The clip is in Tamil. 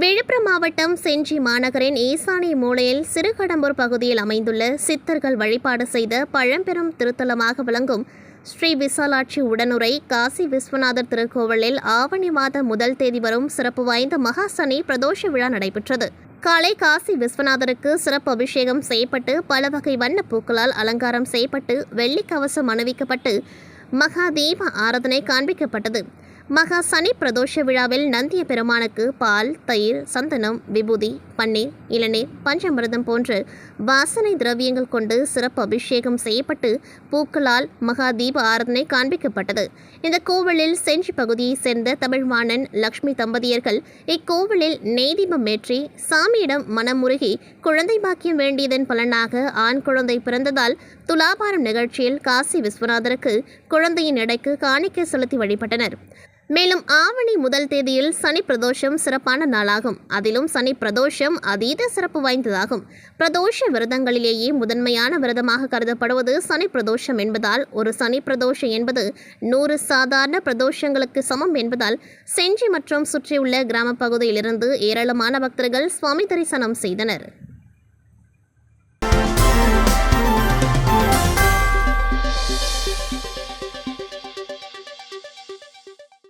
விழுப்புரம் மாவட்டம் செஞ்சி மாநகரின் ஈசானிய மூலையில் சிறுகடம்பூர் பகுதியில் அமைந்துள்ள சித்தர்கள் வழிபாடு செய்த பழம்பெரும் திருத்தலமாக விளங்கும் ஸ்ரீ விசாலாட்சி உடனுரை காசி விஸ்வநாதர் திருக்கோவிலில் ஆவணி மாத முதல் தேதி வரும் சிறப்பு வாய்ந்த மகாசனி பிரதோஷ விழா நடைபெற்றது. காலை காசி விஸ்வநாதருக்கு சிறப்பு அபிஷேகம் செய்யப்பட்டு பல வகை வண்ண பூக்களால் அலங்காரம் செய்யப்பட்டு வெள்ளி கவசம் அணிவிக்கப்பட்டு மகா தீப ஆராதனை காண்பிக்கப்பட்டது. மகா சனி பிரதோஷ விழாவில் நந்திய பெருமானுக்கு பால் தயிர் சந்தனம் விபூதி பன்னீர் இளநீர் பஞ்சமிரதம் போன்ற வாசனை திரவியங்கள் கொண்டு சிறப்பு அபிஷேகம் செய்யப்பட்டு பூக்களால் மகா தீப ஆராதனை காண்பிக்கப்பட்டது. இந்த கோவிலில் செஞ்சி பகுதியைச் சேர்ந்த தமிழ்வாணன் லக்ஷ்மி தம்பதியர்கள் இக்கோவிலில் நெய்தீபம் ஏற்றி சாமியிடம் மனமுருகி குழந்தை பாக்கியம் வேண்டியதன் பலனாக ஆண் குழந்தை பிறந்ததால் துலாபாரம் நிகழ்ச்சியில் காசி விஸ்வநாதருக்கு குழந்தையின் எடைக்கு காணிக்கை செலுத்தி வழிபட்டனர். மேலும் ஆவணி முதல் தேதியில் சனி பிரதோஷம் சிறப்பான நாளாகும். அதிலும் சனி பிரதோஷம் அதீத சிறப்பு வாய்ந்ததாகும். பிரதோஷ விரதங்களிலேயே முதன்மையான விரதமாக கருதப்படுவது சனி பிரதோஷம் என்பதால் ஒரு சனி பிரதோஷம் என்பது நூறு சாதாரண பிரதோஷங்களுக்கு சமம் என்பதால் செஞ்சி மற்றும் சுற்றியுள்ள கிராம பகுதியிலிருந்து ஏராளமான பக்தர்கள் சுவாமி தரிசனம் செய்தனர்.